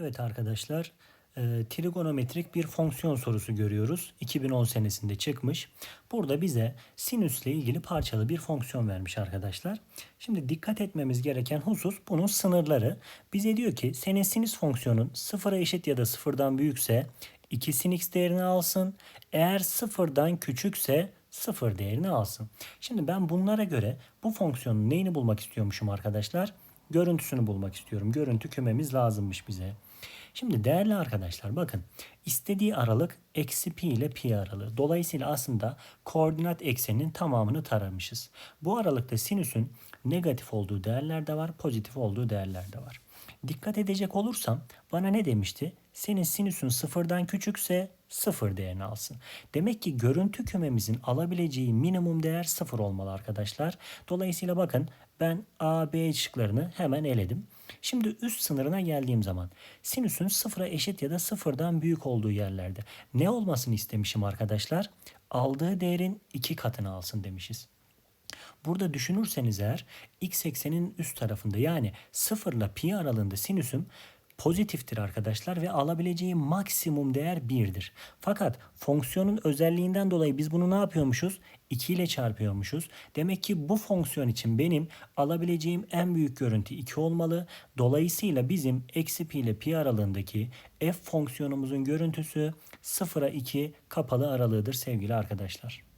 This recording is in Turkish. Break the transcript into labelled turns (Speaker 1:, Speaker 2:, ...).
Speaker 1: Evet arkadaşlar, e, trigonometrik bir fonksiyon sorusu görüyoruz. 2010 senesinde çıkmış. Burada bize sinüsle ilgili parçalı bir fonksiyon vermiş arkadaşlar. Şimdi dikkat etmemiz gereken husus bunun sınırları. Bize diyor ki senin sinüs fonksiyonun sıfıra eşit ya da sıfırdan büyükse 2 sin x değerini alsın. Eğer sıfırdan küçükse sıfır değerini alsın. Şimdi ben bunlara göre bu fonksiyonun neyini bulmak istiyormuşum arkadaşlar? Görüntüsünü bulmak istiyorum. Görüntü kümemiz lazımmış bize. Şimdi değerli arkadaşlar bakın istediği aralık eksi pi ile pi aralığı. Dolayısıyla aslında koordinat ekseninin tamamını taramışız. Bu aralıkta sinüsün negatif olduğu değerler de var, pozitif olduğu değerler de var. Dikkat edecek olursam bana ne demişti? Senin sinüsün sıfırdan küçükse sıfır değerini alsın. Demek ki görüntü kümemizin alabileceği minimum değer sıfır olmalı arkadaşlar. Dolayısıyla bakın ben A, B şıklarını hemen eledim. Şimdi üst sınırına geldiğim zaman sinüsün sıfıra eşit ya da sıfırdan büyük olduğu yerlerde ne olmasını istemişim arkadaşlar? Aldığı değerin iki katını alsın demişiz. Burada düşünürseniz eğer x eksenin üst tarafında yani 0 ile pi aralığında sinüsüm pozitiftir arkadaşlar ve alabileceği maksimum değer 1'dir. Fakat fonksiyonun özelliğinden dolayı biz bunu ne yapıyormuşuz? 2 ile çarpıyormuşuz. Demek ki bu fonksiyon için benim alabileceğim en büyük görüntü 2 olmalı. Dolayısıyla bizim eksi pi ile pi aralığındaki f fonksiyonumuzun görüntüsü 0'a 2 kapalı aralığıdır sevgili arkadaşlar.